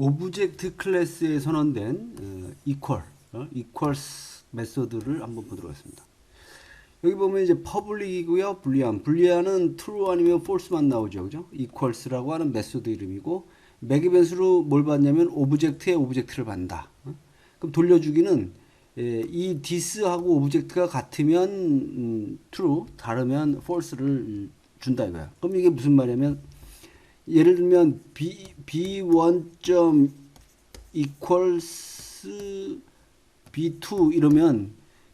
오브젝트 클래스에 선언된 어, equal, 어, equals 메소드를 한번 보도록 하겠습니다. 여기 보면 이제 public이고요, 불리한. 불리한은 true 아니면 false만 나오죠, 그죠? equals라고 하는 메소드 이름이고 맥이 변수로 뭘 받냐면 오브젝트에 오브젝트를 받는다. 어? 그럼 돌려주기는 예, 이 this하고 오브젝트가 같으면 음, true, 다르면 false를 준다 이거야. 그럼 이게 무슨 말이냐면 예를 들면 b b1. equals b2 이러면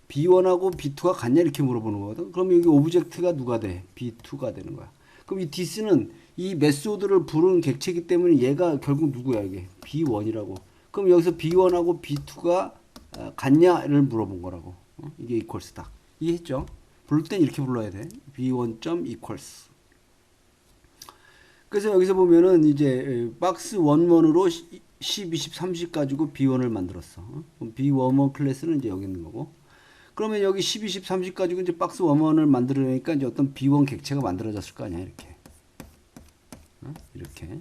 b1하고 b2가 같냐 이렇게 물어보는 거거든. 그럼 여기 오브젝트가 누가 돼? b2가 되는 거야. 그럼 이 this는 이 메소드를 부르는 객체이기 때문에 얘가 결국 누구야 이게 b1이라고. 그럼 여기서 b1하고 b2가 어, 같냐를 물어본 거라고. 어? 이게 equals다. 이해했죠? 부를 땐 이렇게 불러야 돼. b1. 그래서 여기서 보면은 이제 박스 11으로 10, 20, 30 가지고 B1을 만들었어. 어? 그럼 B11 클래스는 이제 여기 있는 거고. 그러면 여기 10, 20, 30 가지고 이제 박스 11을 만들어내니까 이제 어떤 B1 객체가 만들어졌을 거 아니야, 이렇게. 어? 이렇게.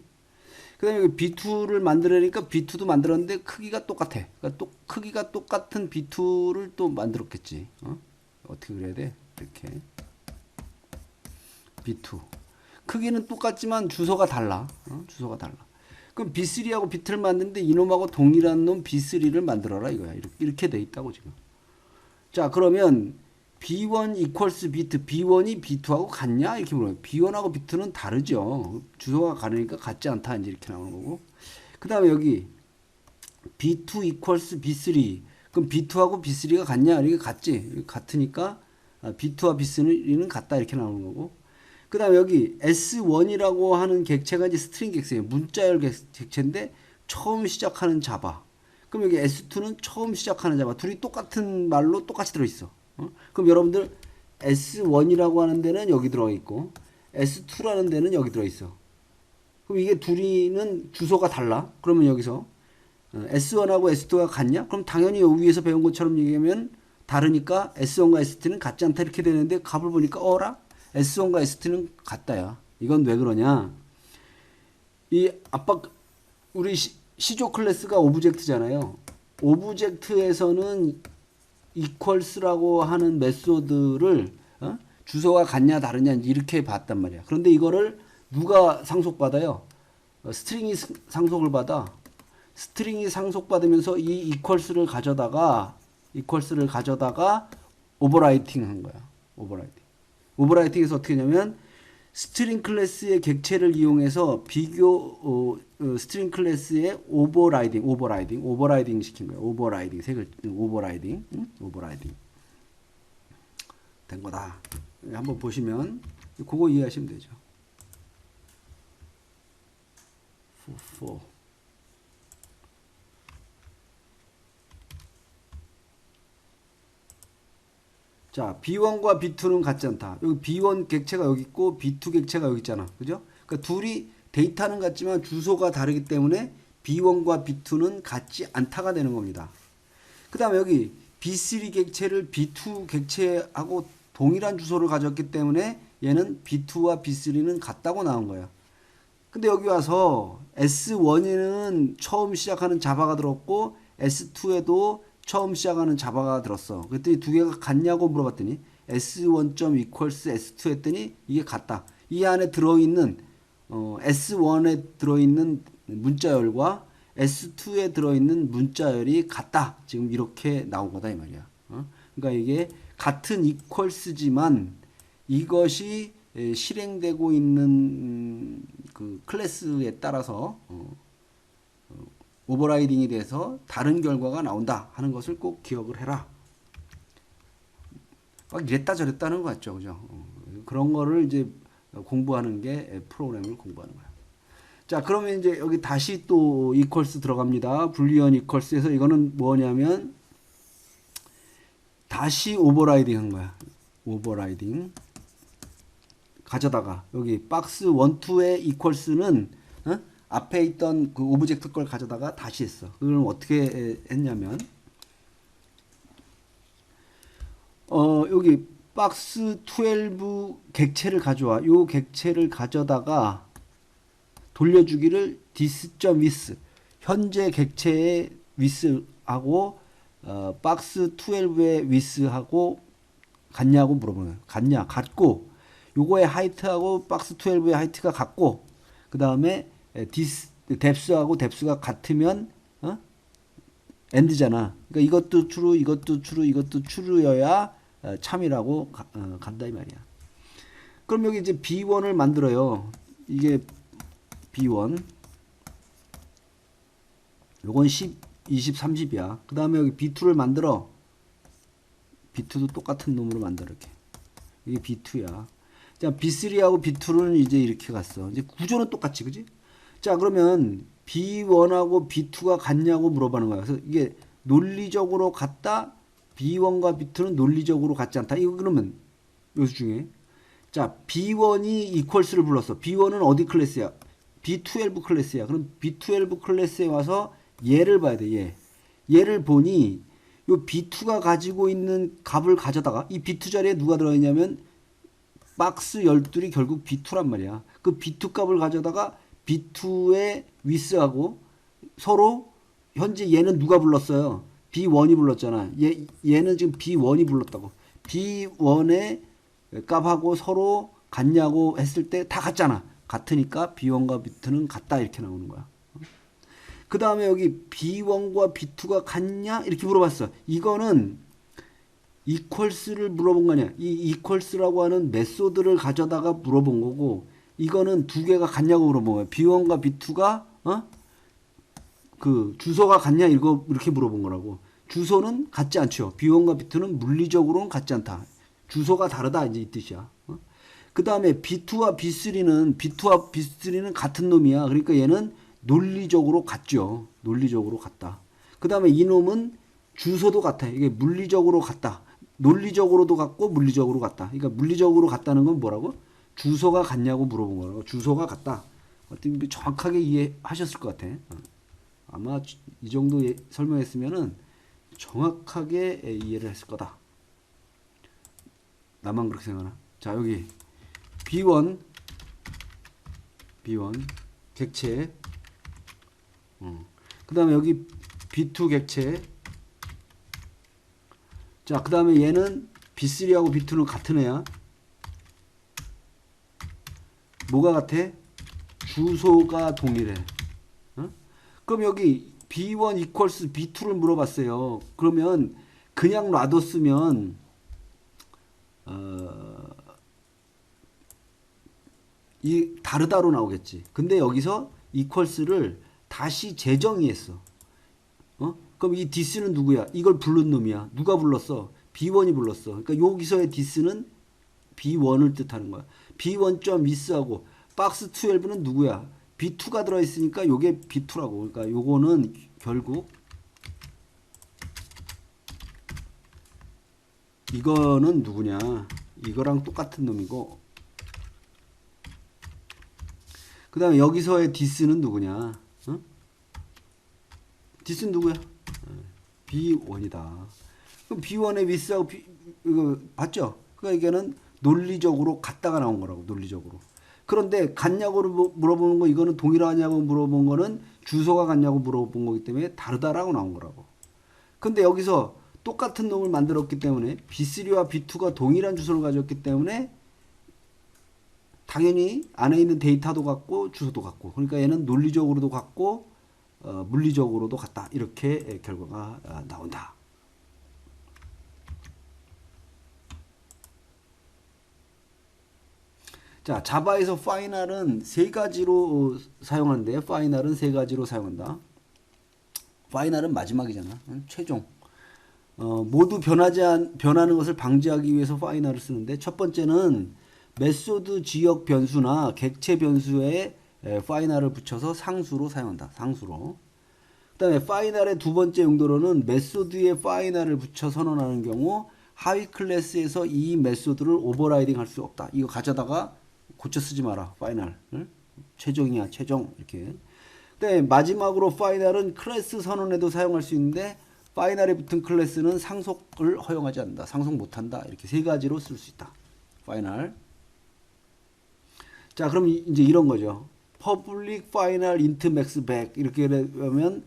그 다음에 여기 B2를 만들어내니까 B2도 만들었는데 크기가 똑같아. 그러니까 또 크기가 똑같은 B2를 또 만들었겠지. 어? 어떻게 그래야 돼? 이렇게. B2. 크기는 똑같지만 주소가 달라. 어? 주소가 달라. 그럼 B3하고 B2를 만드는데 이놈하고 동일한 놈 B3를 만들어라 이거야. 이렇게, 이렇게 돼 있다고 지금. 자, 그러면 B1 equals B2, B1이 B2하고 같냐? 이렇게 물어요. B1하고 B2는 다르죠. 주소가 가르니까 같지 않다. 이제 이렇게 나오는 거고. 그 다음에 여기 B2 equals B3. 그럼 B2하고 B3가 같냐? 이게 같지. 같으니까 아, B2와 B3는 같다. 이렇게 나오는 거고. 그 다음에 여기 S1이라고 하는 객체가 이제 스트링 객체예요. 문자열 객체인데 처음 시작하는 자바. 그럼 여기 S2는 처음 시작하는 자바. 둘이 똑같은 말로 똑같이 들어있어. 어? 그럼 여러분들 S1이라고 하는 데는 여기 들어있고 S2라는 데는 여기 들어있어. 그럼 이게 둘이는 주소가 달라. 그러면 여기서 어, S1하고 S2가 같냐? 그럼 당연히 여기 위에서 배운 것처럼 얘기하면 다르니까 S1과 S2는 같지 않다 이렇게 되는데 값을 보니까 어라? S1과 S2는 같다야. 이건 왜 그러냐? 이 아빠 우리 시, 시조 클래스가 오브젝트잖아요. 오브젝트에서는 equals라고 하는 메소드를 어? 주소가 같냐 다르냐 이렇게 봤단 말이야. 그런데 이거를 누가 상속받아요? 어, 스트링이 상속을 받아. 스트링이 상속받으면서 이 equals를 가져다가 equals를 가져다가 오버라이팅 한 거야. 오버라이팅. 오버라이팅에서 어떻게 하냐면 스트링 클래스의 객체를 이용해서 비교 어, 어, 스트링 클래스의 오버라이딩, 오버라이딩, 오버라이딩 시킨 거예요. 오버라이딩 색을 오버라이딩, 응? 오버라이딩 된 거다. 한번 보시면 그거 이해하시면 되죠. 포 자, B1과 B2는 같지 않다. 여기 B1 객체가 여기 있고 B2 객체가 여기 있잖아. 그죠? 그러니까 둘이 데이터는 같지만 주소가 다르기 때문에 B1과 B2는 같지 않다가 되는 겁니다. 그 다음에 여기 B3 객체를 B2 객체하고 동일한 주소를 가졌기 때문에 얘는 B2와 B3는 같다고 나온 거예요. 근데 여기 와서 S1에는 처음 시작하는 자바가 들었고 S2에도 처음 시작하는 자바가 들었어. 그랬더니 두 개가 같냐고 물어봤더니 S1. equals S2 했더니 이게 같다. 이 안에 들어있는 어, S1에 들어있는 문자열과 S2에 들어있는 문자열이 같다. 지금 이렇게 나온 거다 이 말이야. 어? 그러니까 이게 같은 equals지만 이것이 에, 실행되고 있는 음, 그 클래스에 따라서 어, 오버라이딩이 돼서 다른 결과가 나온다 하는 것을 꼭 기억을 해라. 막 이랬다 저랬다 하는 것 같죠. 그죠? 어, 그런 거를 이제 공부하는 게 프로그램을 공부하는 거야. 자, 그러면 이제 여기 다시 또 이퀄스 들어갑니다. 불리언 이퀄스에서 이거는 뭐냐면 다시 오버라이딩 한 거야. 오버라이딩. 가져다가 여기 박스 1, 2의 이퀄스는 어? 앞에 있던 그 오브젝트 걸 가져다가 다시 했어. 그걸 어떻게 했냐면 어 여기 박스 12 객체를 가져와. 요 객체를 가져다가 돌려주기를 this.with 현재 객체의 위스하고 어, 박스 12의 위스하고 같냐고 물어보는 거예요. 같냐? 같고 요거의 하이트하고 박스 12의 하이트가 같고 그 다음에 디스 뎁스하고 뎁스가 같으면 어? 엔드잖아. 그러니까 이것도 true, 이것도 true, 이것도 true여야 어, 참이라고 가- 어, 간다 이 말이야. 그럼 여기 이제 B1을 만들어요. 이게 B1. 요건 10, 20, 30이야. 그 다음에 여기 B2를 만들어. B2도 똑같은 놈으로 만들어, 이렇게. 이게 B2야. 자, B3하고 B2는 이제 이렇게 갔어. 이제 구조는 똑같지, 그지? 자, 그러면 B1하고 B2가 같냐고 물어보는 거야. 그래서 이게 논리적으로 같다, B1과 B2는 논리적으로 같지 않다. 이거 그러면 요수 중에. 자, B1이 이퀄스를 불렀어. B1은 어디 클래스야? B12 클래스야. 그럼 B12 클래스에 와서 얘를 봐야 돼, 얘. 얘를 보니 요 B2가 가지고 있는 값을 가져다가 이 B2 자리에 누가 들어있냐면 박스 12이 결국 B2란 말이야. 그 B2 값을 가져다가 B2의 위스하고 서로 현재 얘는 누가 불렀어요? B1이 불렀잖아. 얘, 얘는 지금 B1이 불렀다고. B1의 값하고 서로 같냐고 했을 때 다 같잖아. 같으니까 B1과 B2는 같다 이렇게 나오는 거야. 그 다음에 여기 B1과 B2가 같냐? 이렇게 물어봤어. 이거는 이퀄스를 물어본 거 아니야. 이 이퀄스라고 하는 메소드를 가져다가 물어본 거고, 이거는 두 개가 같냐고 물어본 거야. B1과 B2가, 어? 그, 주소가 같냐? 이거, 이렇게 물어본 거라고. 주소는 같지 않죠. B1과 B2는 물리적으로는 같지 않다. 주소가 다르다. 이제 이 뜻이야. 어? 그 다음에 B2와 B3는, B2와 B3는 같은 놈이야. 그러니까 얘는 논리적으로 같죠. 논리적으로 같다. 그 다음에 이놈은 주소도 같아. 이게 물리적으로 같다. 논리적으로도 같고 물리적으로 같다. 그러니까 물리적으로 같다는 건 뭐라고? 주소가 같냐고 물어본 거라고. 주소가 같다. 정확하게 이해하셨을 것 같아. 어. 아마 이 정도 예- 설명했으면은 정확하게 예, 이해를 했을 거다. 나만 그렇게 생각하나? 자 여기 B1 B1 객체 어. 그 다음에 여기 B2 객체 자, 그 다음에 얘는 B3하고 B2는 같은 애야. 뭐가 같아? 주소가 동일해. 어? 그럼 여기 B1 equals B2를 물어봤어요. 그러면 그냥 놔뒀으면 어, 이 다르다로 나오겠지. 근데 여기서 equals를 다시 재정의했어. 어? 그럼 이 디스는 누구야? 이걸 부른 놈이야. 누가 불렀어? B1이 불렀어. 그러니까 여기서의 디스는 B1을 뜻하는 거야. B1점 미스하고 박스 12는 누구야? B2가 들어 있으니까 요게 B2라고. 그러니까 요거는 결국 이거는 누구냐? 이거랑 똑같은 놈이고 그 다음에 여기서의 디스는 누구냐? 어? 디스는 누구야? B1이다. 그럼 B1의 위스하고 B, 이거 봤죠? 그러니까 이게는 논리적으로 같다가 나온 거라고 논리적으로. 그런데 같냐고 물- 물어보는 거 이거는 동일하냐고 물어본 거는 주소가 같냐고 물어본 거기 때문에 다르다라고 나온 거라고. 근데 여기서 똑같은 놈을 만들었기 때문에 B3와 B2가 동일한 주소를 가졌기 때문에 당연히 안에 있는 데이터도 같고 주소도 같고 그러니까 얘는 논리적으로도 같고 어, 물리적으로도 같다 이렇게 에, 결과가 아, 나온다. 자, 자바에서 파이널은 세 가지로 어, 사용하는데 파이널은 세 가지로 사용한다. 파이널은 마지막이잖아. 응? 최종. 어, 모두 변하지 않, 변하는 것을 방지하기 위해서 파이널을 쓰는데 첫 번째는 메소드 지역 변수나 객체 변수에 에, 파이널을 붙여서 상수로 사용한다. 상수로. 그다음에 파이널의 두 번째 용도로는 메소드에 파이널을 붙여 선언하는 경우 하위 클래스에서 이 메소드를 오버라이딩 할 수 없다. 이거 가져다가 고쳐 쓰지 마라. 파이널. 응? 최종이야. 최종. 이렇게. 근데 마지막으로 파이널은 클래스 선언에도 사용할 수 있는데 파이널에 붙은 클래스는 상속을 허용하지 않는다. 상속 못 한다. 이렇게 세 가지로 쓸 수 있다. 파이널. 자, 그럼 이- 이제 이런 거죠. public final int max 100 이렇게 되면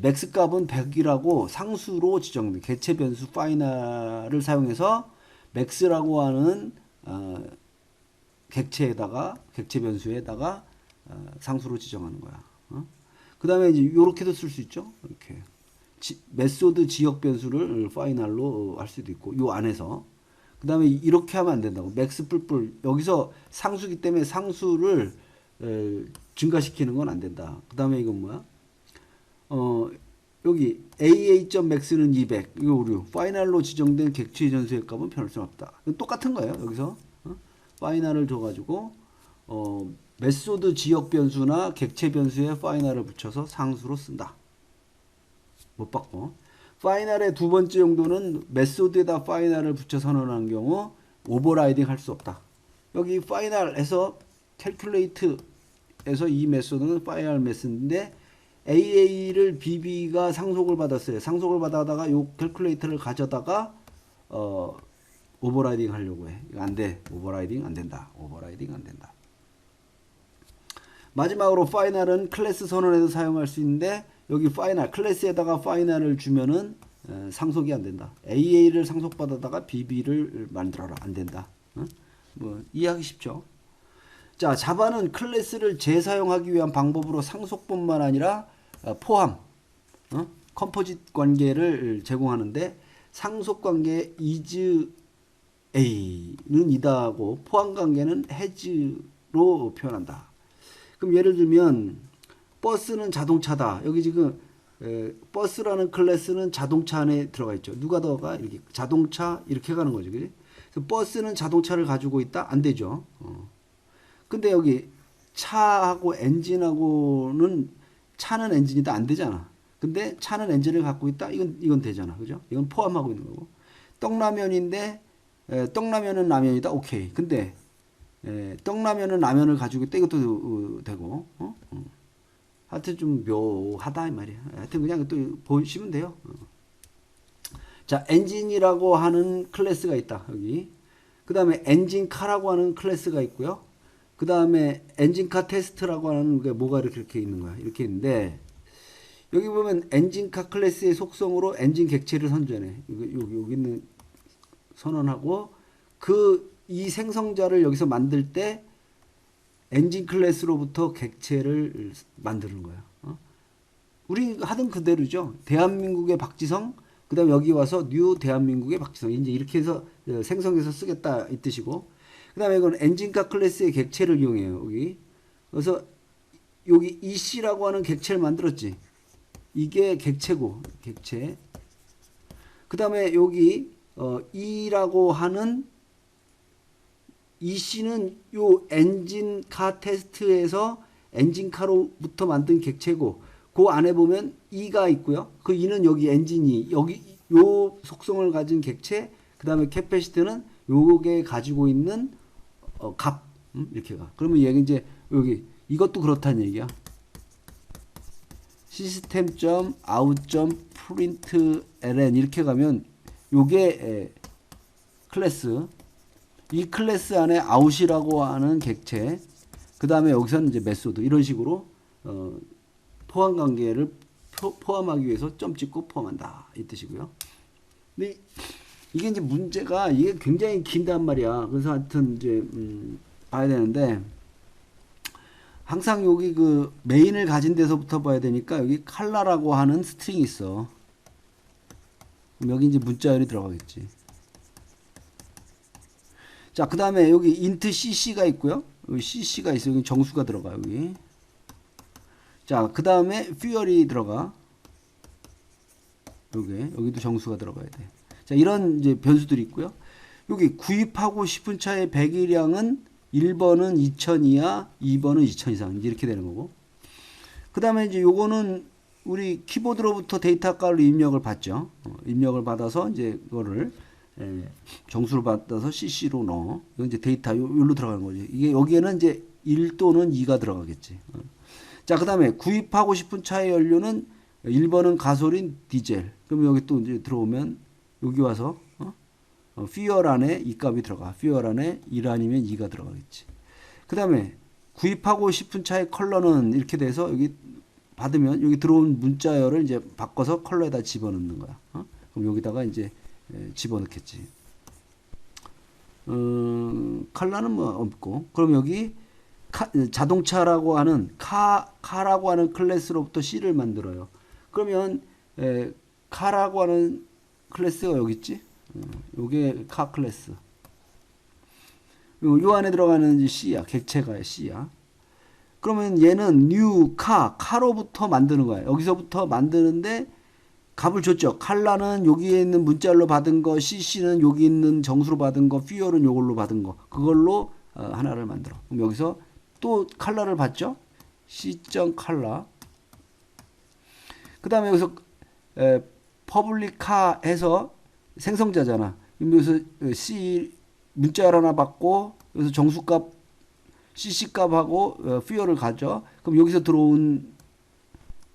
맥스 값은 100이라고 상수로 지정돼 개체 변수 파이널을 사용해서 맥스라고 하는 어, 객체에다가 객체 변수에다가 어, 상수로 지정하는 거야. 어? 그 다음에 이제 요렇게도 쓸 수 있죠. 이렇게 지, 메소드 지역 변수를 파이널로 할 수도 있고 요 안에서 그 다음에 이렇게 하면 안 된다고 맥스 뿔뿔 여기서 상수기 때문에 상수를 에, 증가시키는 건 안 된다. 그 다음에 이건 뭐야? 어 여기 AA.max는 200 이거 오류 파이널로 지정된 객체 전수의 값은 변할 수 없다. 똑같은 거예요. 여기서 어? 파이널을 줘가지고 어 메소드 지역 변수나 객체 변수에 파이널을 붙여서 상수로 쓴다. 못 바꿔. 파이널의 두 번째 용도는 메소드에다 파이널을 붙여 선언하는 경우 오버라이딩 할 수 없다. 여기 파이널에서 캘큘레이트에서 이 메소드는 파이널 메소드인데 AA를 BB가 상속을 받았어요. 상속을 받아다가 요 캘큘레이터를 가져다가 어 오버라이딩 하려고 해. 이거 안 돼. 오버라이딩 안 된다. 오버라이딩 안 된다. 마지막으로 파이널은 클래스 선언에도 사용할 수 있는데 여기 파이널 클래스에다가 파이널을 주면은 에, 상속이 안 된다. AA를 상속받아다가 BB를 만들어라 안 된다. 어? 뭐 이해하기 쉽죠? 자, 자바는 클래스를 재사용하기 위한 방법으로 상속뿐만 아니라 어, 포함, 어? 컴포짓 관계를 제공하는데 상속 관계 is A는 이다고 포함 관계는 has로 표현한다. 그럼 예를 들면 버스는 자동차다. 여기 지금 에, 버스라는 클래스는 자동차 안에 들어가 있죠. 누가 더가 이렇게 자동차 이렇게 가는 거죠. 그지? 버스는 자동차를 가지고 있다? 안 되죠. 어. 근데 여기 차하고 엔진하고는 차는 엔진이다 안 되잖아. 근데 차는 엔진을 갖고 있다. 이건 이건 되잖아. 그죠? 이건 포함하고 있는 거고. 떡라면인데 에, 떡라면은 라면이다. 오케이. 근데 에, 떡라면은 라면을 가지고 있다. 이것도 어, 되고. 어? 어. 하여튼 좀 묘하다 이 말이야. 하여튼 그냥 또 보시면 돼요. 어. 자, 엔진이라고 하는 클래스가 있다. 여기. 그 다음에 엔진카라고 하는 클래스가 있고요. 그 다음에 엔진카 테스트라고 하는 게 뭐가 이렇게, 이렇게 있는 거야. 이렇게 있는데, 여기 보면 엔진카 클래스의 속성으로 엔진 객체를 선전해. 여기, 여기, 여기 있는 선언하고, 그, 이 생성자를 여기서 만들 때, 엔진 클래스로부터 객체를 만드는 거야. 어? 우리 하던 그대로죠. 대한민국의 박지성, 그 다음에 여기 와서 뉴 대한민국의 박지성. 이제 이렇게 해서 어, 생성해서 쓰겠다 이 뜻이고, 그 다음에 이건 엔진카 클래스의 객체를 이용해요. 여기. 그래서 여기 EC라고 하는 객체를 만들었지. 이게 객체고, 객체. 그 다음에 여기 어, E라고 하는 EC는 요 엔진카 테스트에서 엔진카로부터 만든 객체고, 그 안에 보면 E가 있고요. 그 E는 여기 엔진이, 여기 요 속성을 가진 객체, 그 다음에 캐패시티는 요게 가지고 있는 어, 값 음? 이렇게 가. 그러면 얘가 이제 여기 이것도 그렇다는 얘기야. 시스템 점 아웃 점 프린트 ln 이렇게 가면 요게 에, 클래스 이 클래스 안에 아웃이라고 하는 객체 그 다음에 여기서는 이제 메소드 이런 식으로 어, 포함 관계를 포, 포함하기 위해서 점 찍고 포함한다 이 뜻이고요. 근데 이게 이제 문제가 이게 굉장히 긴단 말이야. 그래서 하여튼 이제 음, 봐야 되는데 항상 여기 그 메인을 가진 데서부터 봐야 되니까 여기 칼라라고 하는 스트링이 있어. 여기 이제 문자열이 들어가겠지. 자, 그 다음에 여기 int cc가 있고요. 여기 cc가 있어요. 여기 정수가 들어가 여기. 자, 그 다음에 fuel이 들어가. 여기 여기도 정수가 들어가야 돼. 자, 이런 이제 변수들이 있고요. 여기 구입하고 싶은 차의 배기량은 1번은 2000 이하, 2번은 2000 이상. 이렇게 되는 거고. 그 다음에 이제 요거는 우리 키보드로부터 데이터 값을 입력을 받죠. 어, 입력을 받아서 이제 그거를 에, 정수를 받아서 CC로 넣어. 이제 데이터 요, 요로 들어가는 거지. 이게 여기에는 이제 1 또는 2가 들어가겠지. 어. 자, 그 다음에 구입하고 싶은 차의 연료는 1번은 가솔린, 디젤. 그럼 여기 또 이제 들어오면 여기 와서 어? 어, 안에 이 값이 들어가. fuel 안에 1 아니면 2가 들어가겠지. 그 다음에 구입하고 싶은 차의 컬러는 이렇게 돼서 여기 받으면 여기 들어온 문자열을 이제 바꿔서 컬러에다 집어넣는 거야. 어? 그럼 여기다가 이제 에, 집어넣겠지. 음, 컬러는 뭐 없고 그럼 여기 카- 자동차라고 하는 카 카라고 하는 클래스로부터 C를 만들어요. 그러면 에, 카라고 하는 클래스가 여기 있지. 어, 요게 카 클래스. 요, 요 안에 들어가는 C야. 객체가 C야. 그러면 얘는 new 카 카로부터 만드는 거야. 여기서부터 만드는데 값을 줬죠. 칼라는 여기에 있는 문자로 받은 거, CC는 여기 있는 정수로 받은 거, 퓨얼은 요걸로 받은 거. 그걸로 어, 하나를 만들어. 그럼 여기서 또 칼라를 받죠. C. 칼라. 그다음에 여기서 에, 퍼블릭카 해서 생성자잖아. 여기서 어, C 문자열 하나 받고 여기서 정수값 CC 값하고 어, 퓨얼을 가져. 그럼 여기서 들어온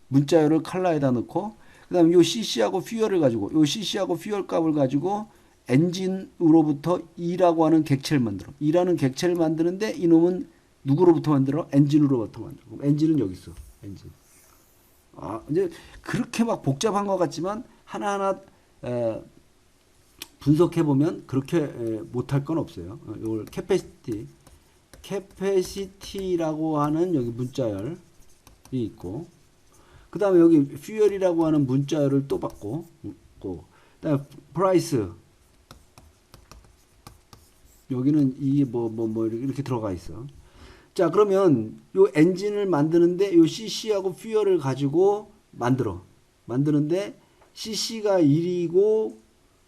문자열을 칼라에다 넣고 그다음에 요 CC하고 퓨얼을 가지고 요 CC하고 퓨얼 값을 가지고 엔진으로부터 E라고 하는 객체를 만들어. E라는 객체를 만드는데 이놈은 누구로부터 만들어? 엔진으로부터 만들어. 그럼 엔진은 여기 있어. 엔진. 아, 이제 그렇게 막 복잡한 것 같지만 하나하나 에, 분석해 보면 그렇게 에, 못할 건 없어요. 어, 이걸 캐패시티, 캐패시티라고 하는 여기 문자열이 있고, 그 다음에 여기 퓨얼이라고 하는 문자열을 또 받고, 있고, 그다음에 프라이스 여기는 이 뭐 뭐 뭐 이렇게 들어가 있어. 자 그러면 요 엔진을 만드는데 요 CC하고 퓨얼을 가지고 만들어 만드는데 CC가 1이고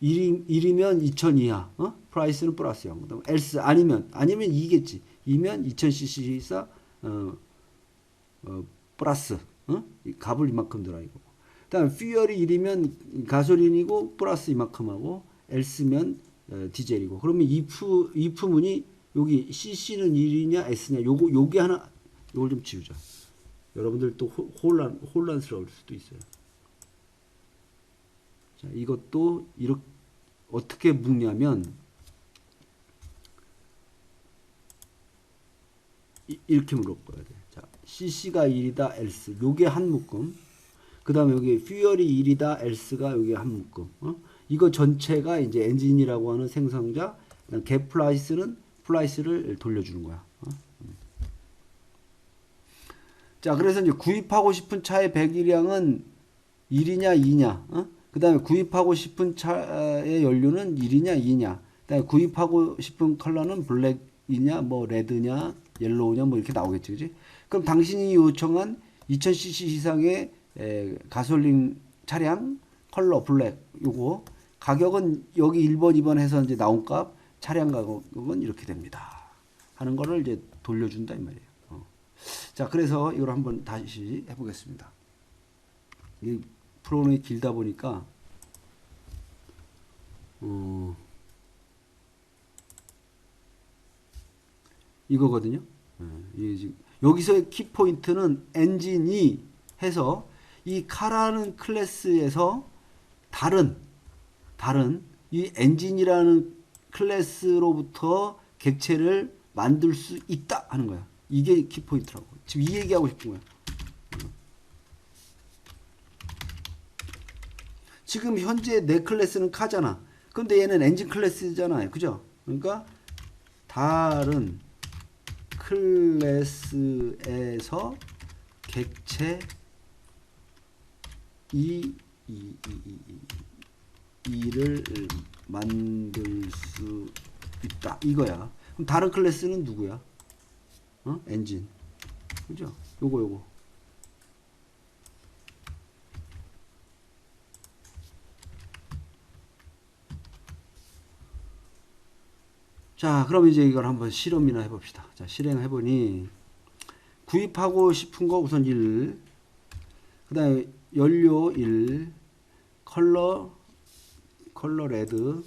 1이, 1이면 2000 이하 어? 프라이스는 플러스 0 그다음 else 아니면 아니면 2겠지 2면 2000cc사 어, 어, 플러스 어? 이 값을 이만큼 들어 이거 그다음 퓨얼이 1이면 가솔린이고 플러스 이만큼 하고 else면 어, 디젤이고 그러면 if if문이 여기 CC는 1이냐 S냐 요거 요게 하나 요걸 좀 지우자. 여러분들 또 호- 혼란 혼란스러울 수도 있어요. 자, 이것도 이렇게 어떻게 묶냐면 이, 이렇게 물어봐야 돼. 자, CC가 1이다 else 요게 한 묶음. 그 다음에 여기 퓨얼이 1이다 else가 여기 한 묶음. 어? 이거 전체가 이제 엔진이라고 하는 생성자 갭 플라이스는 플라이스를 돌려주는 거야. 어? 음. 자, 그래서 이제 구입하고 싶은 차의 배기량은 1이냐 2냐. 어? 그 다음에 구입하고 싶은 차의 연료는 1이냐 2냐. 그 다음에 구입하고 싶은 컬러는 블랙이냐 뭐 레드냐 옐로우냐 뭐 이렇게 나오겠지. 그지? 그럼 당신이 요청한 2000cc 이상의 에, 가솔린 차량 컬러 블랙 요거 가격은 여기 1번 2번 해서 이제 나온 값 차량 가격은 이렇게 됩니다. 하는 거를 이제 돌려준다 이 말이에요. 어. 자, 그래서 이걸 한번 다시 해보겠습니다. 이 프로그램이 길다 보니까 이거거든요. 예, 여기서의 키 포인트는 엔진이 해서 이 카라는 클래스에서 다른 다른 이 엔진이라는 클래스로부터 객체를 만들 수 있다 하는 거야. 이게 키 포인트라고. 지금 이 얘기하고 싶은 거야. 지금 현재 내 클래스는 카잖아. 근데 얘는 엔진 클래스잖아요. 그죠? 그러니까 다른 클래스에서 객체 이, 이, 이, 이, 이, 이를 만들 수 있다. 이거야. 그럼 다른 클래스는 누구야? 어? 엔진. 그죠? 요거, 요거. 자, 그럼 이제 이걸 한번 실험이나 해봅시다. 자, 실행해보니, 구입하고 싶은 거 우선 1, 그 다음에 연료 1, 컬러, 컬러 레드,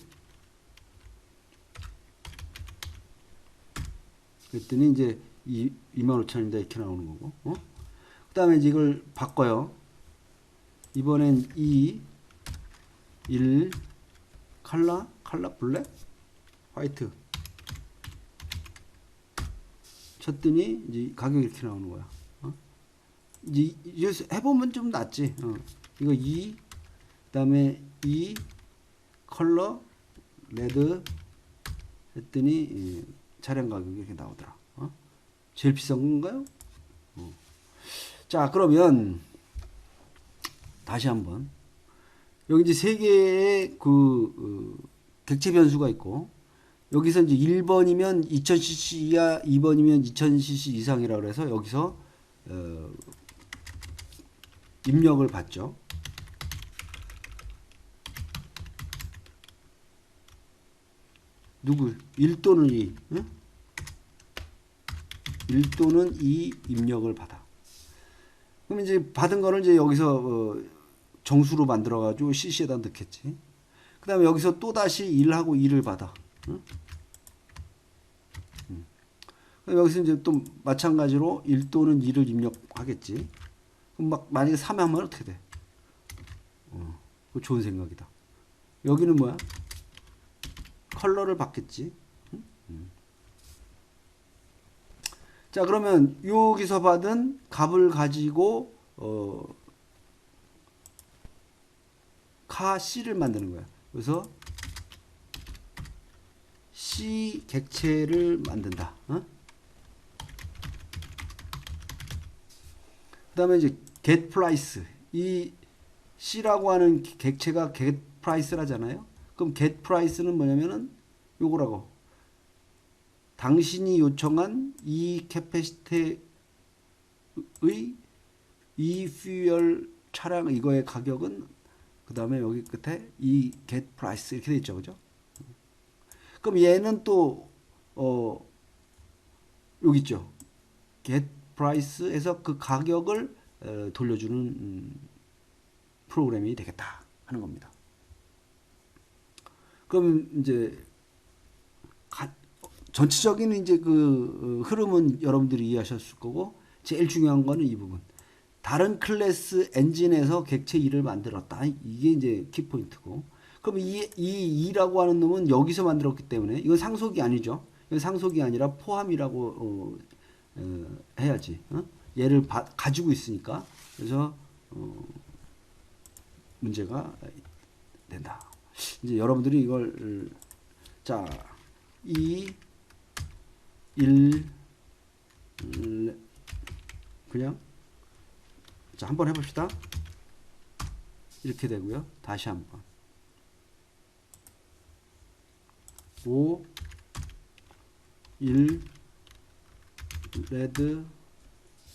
그랬더니 이제 25,000원인데 이렇게 나오는 거고, 어? 그 다음에 이걸 바꿔요. 이번엔 2, 1, 컬러, 컬러 블랙, 화이트. 쳤더니 이제 가격이 이렇게 나오는 거야. 어? 이제 해보면 좀 낫지. 어. 이거 2, 그다음에 2 컬러 레드 했더니 이 차량 가격이 이렇게 나오더라. 어? 제일 비싼 건가요? 어. 자 그러면 다시 한번 여기 이제 세 개의 그 어, 객체 변수가 있고 여기서 이제 1번이면 2000cc 이하, 2번이면 2000cc 이상이라 그래서 여기서 어, 입력을 받죠. 누구? 1 또는 2. 응? 1 또는 2 입력을 받아. 그럼 이제 받은 거를 이제 여기서 어, 정수로 만들어 가지고 CC에다 넣겠지. 그 다음에 여기서 또 다시 1하고 2를 받아. 응? 음. 그럼 여기서 이제 또 마찬가지로 1 또는 2를 입력하겠지. 그럼 막 만약에 3 하면 어떻게 돼? 어, 좋은 생각이다. 여기는 뭐야? 컬러를 받겠지. 응? 음. 자 그러면 여기서 받은 값을 가지고 어, 카 C를 만드는 거야. 그래서 C 객체를 만든다. 어? 그 다음에 이제 get price 이 C라고 하는 객체가 get price라잖아요. 그럼 get price는 뭐냐면은 요거라고 당신이 요청한 이 캐패시티의 이 퓨얼 차량 이거의 가격은 그 다음에 여기 끝에 이 get price 이렇게 돼 있죠, 그죠? 그럼 얘는 또 어, 여기 있죠. get price에서 그 가격을 어, 돌려주는 음, 프로그램이 되겠다 하는 겁니다. 그럼 이제 가, 전체적인 이제 그 어, 흐름은 여러분들이 이해하셨을 거고 제일 중요한 거는 이 부분. 다른 클래스 엔진에서 객체 2를 만들었다. 이게 이제 키포인트고. 그럼 이, 이 2라고 하는 놈은 여기서 만들었기 때문에 이건 상속이 아니죠. 이건 상속이 아니라 포함이라고 어, 어, 해야지. 어? 얘를 바, 가지고 있으니까. 그래서 어, 문제가 된다. 이제 여러분들이 이걸 자, 2 1 그냥 자, 한번 해 봅시다. 이렇게 되고요. 다시 한번. 5 1 레드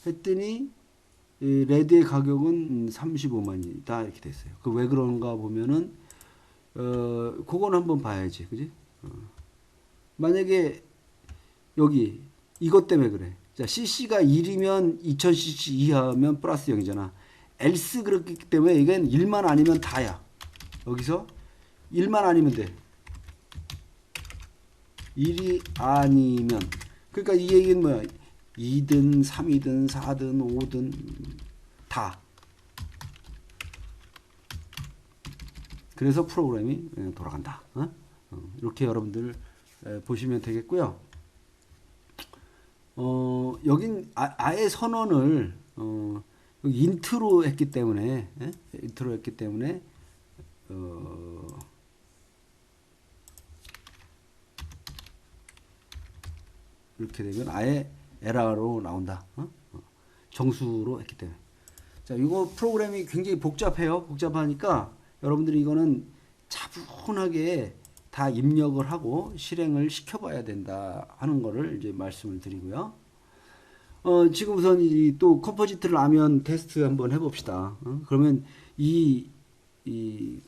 했더니 이 레드의 가격은 35만이다 이렇게 됐어요. 그 왜 그런가 보면은 어 그건 한번 봐야지, 그지? 어. 만약에 여기 이것 때문에 그래. 자, CC가 1이면 2000cc 이하면 플러스 0이잖아. else 그렇기 때문에 이건 1만 아니면 다야. 여기서 1만 아니면 돼. 1이 아니면 그러니까 이 얘기는 뭐야? 2든 3이든 4든 5든 다. 그래서 프로그램이 돌아간다. 어? 어, 이렇게 여러분들 보시면 되겠고요. 어, 여긴 아, 예 선언을 어, 인트로 했기 때문에 예? 인트로 했기 때문에 어, 이렇게 되면 아예 에러로 나온다. 어? 어. 정수로 했기 때문에. 자, 이거 프로그램이 굉장히 복잡해요. 복잡하니까 여러분들이 이거는 차분하게 다 입력을 하고 실행을 시켜봐야 된다 하는 거를 이제 말씀을 드리고요. 어, 지금 우선 또 컴포지트 라면 테스트 한번 해봅시다. 어? 그러면 이, 이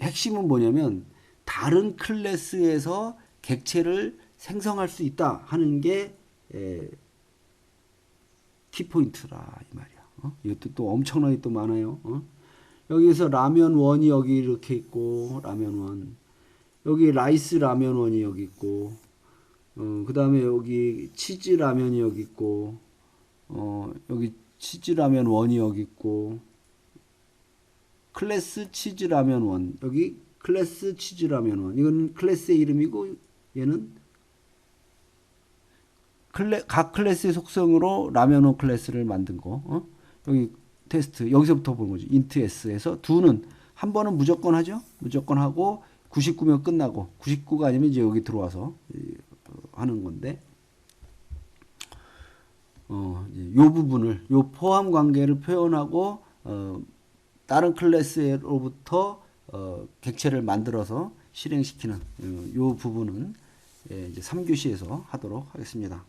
핵심은 뭐냐면 다른 클래스에서 객체를 생성할 수 있다 하는 게 에, 키포인트라 이 말이야. 어? 이것도 또 엄청나게 또 많아요. 어? 여기에서 라면 원이 여기 이렇게 있고 라면 원 여기 라이스 라면 원이 여기 있고 어, 그 다음에 여기 치즈 라면이 여기 있고 어, 여기 치즈 라면 원이 여기 있고 클래스 치즈 라면 원 여기 클래스 치즈 라면 원 이건 클래스의 이름이고 얘는 클래, 각 클래스의 속성으로 라면원 클래스를 만든 거. 어? 여기 테스트 여기서부터 보는 거죠. int s에서 do는 한 번은 무조건 하죠. 무조건 하고 99면 끝나고 99가 아니면 이제 여기 들어와서 이, 어, 하는 건데 어, 요 부분을 요 포함 관계를 표현하고 어, 다른 클래스로부터 어, 객체를 만들어서 실행시키는 어, 요 부분은 예, 이제 3교시에서 하도록 하겠습니다.